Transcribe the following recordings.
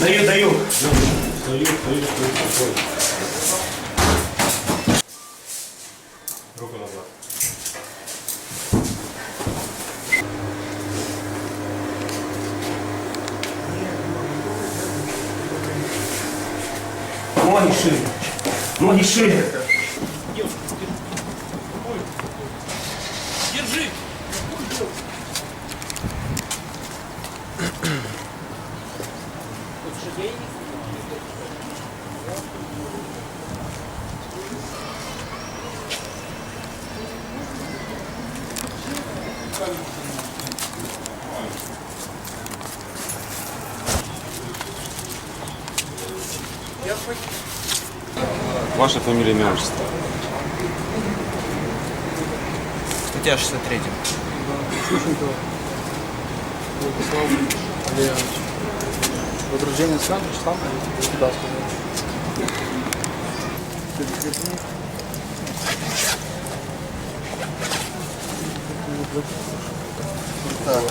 Даю, даю. Даю, даю, даю. Руку назад. Ноги шире. Ноги шире. Держи. Ваша фамилия, имя, отчество? Статья 63. Сущенко Владислав Олегович. Возражение с камерой, штамп, государство. Так,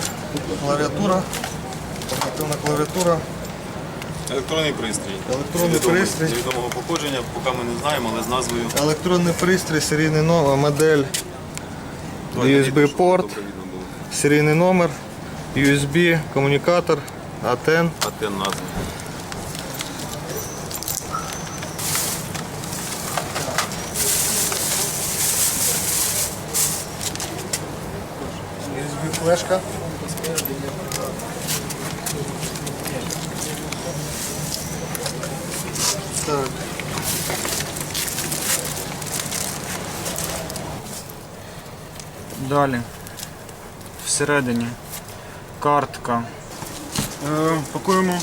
клавиатура, портативная клавиатура, Електронний пристрій. Електронний Невідомий- пристрій. Невідомого походження, поки ми не знаємо, але з назвою. електронний пристрій, серійний номер, модель, USB-порт, серійний номер, USB, комунікатор, АТЕН. Антен назва. USB Так, Далі. Всередині. Картка. Е, пакуємо.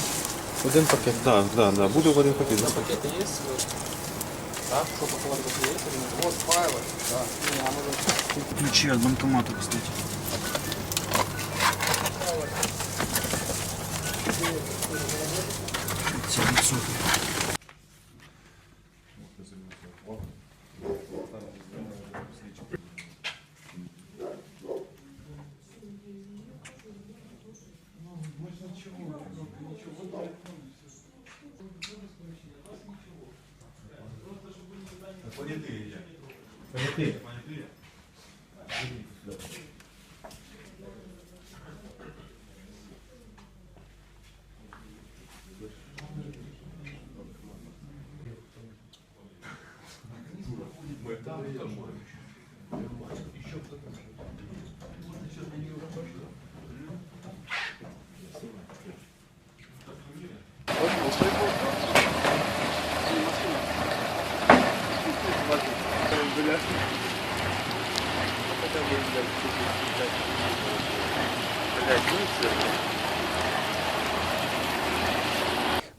Один пакет. Так, так, так. Буду в один пакет. Ключі від банкомату, кстати. Це відсоток.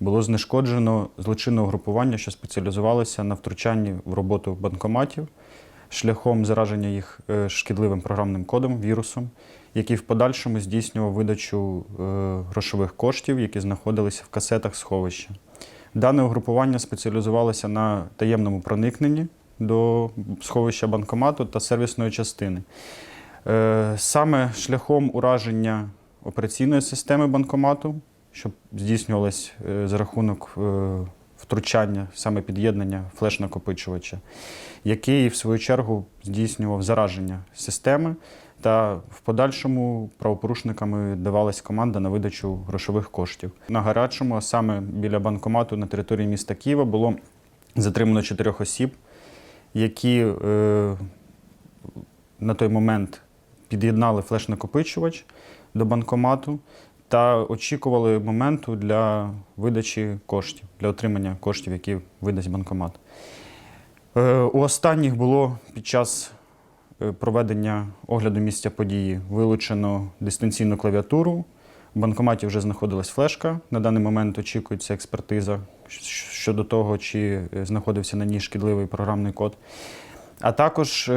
Було знешкоджено злочинне угрупування, що спеціалізувалося на втручанні в роботу банкоматів шляхом зараження їх е, шкідливим програмним кодом, вірусом, який в подальшому здійснював видачу е, грошових коштів, які знаходилися в касетах сховища. Дане угрупування спеціалізувалося на таємному проникненні до сховища банкомату та сервісної частини. Е, Саме шляхом ураження операційної системи банкомату, що здійснювалось е, за рахунок е, втручання, саме під'єднання флеш-накопичувача, який в свою чергу здійснював зараження системи. Та в подальшому правопорушниками давалась команда на видачу грошових коштів. На гарячому, саме біля банкомату на території міста Києва, було затримано чотирьох осіб, які е, на той момент під'єднали флеш-накопичувач до банкомату та очікували моменту для видачі коштів, для отримання коштів, які видасть банкомат. Е, У останніх було під час е, проведення огляду місця події вилучено дистанційну клавіатуру. В банкоматі вже знаходилась флешка. На даний момент очікується експертиза щодо того, чи е, знаходився на ній шкідливий програмний код. А також е,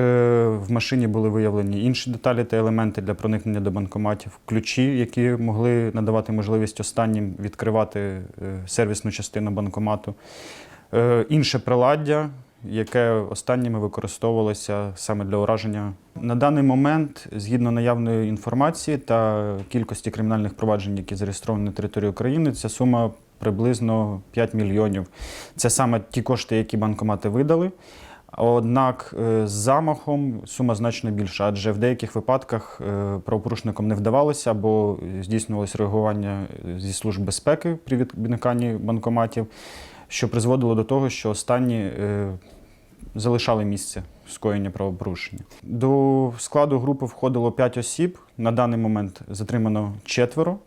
в машині були виявлені інші деталі та елементи для проникнення до банкоматів, ключі, які могли надавати можливість останнім відкривати е, сервісну частину банкомату, інше приладдя, яке останніми використовувалося саме для ураження. На даний момент, згідно наявної інформації та кількості кримінальних проваджень, які зареєстровані на території України, ця сума приблизно 5 мільйонів. Це саме ті кошти, які банкомати видали. Однак е, з замахом сума значно більша, адже в деяких випадках е, правопорушникам не вдавалося або здійснювалося реагування зі служб безпеки при відниканні банкоматів, що призводило до того, що останні е, залишали місце скоєння правопорушення. До складу групи входило 5 осіб. На даний момент затримано четверо.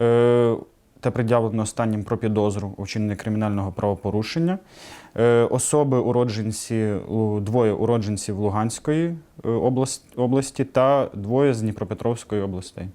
Е, та пред'явлено останнім про підозру у кримінального правопорушення. Е, Особи уродженці, двоє уродженців Луганської області та двоє з Дніпропетровської областей.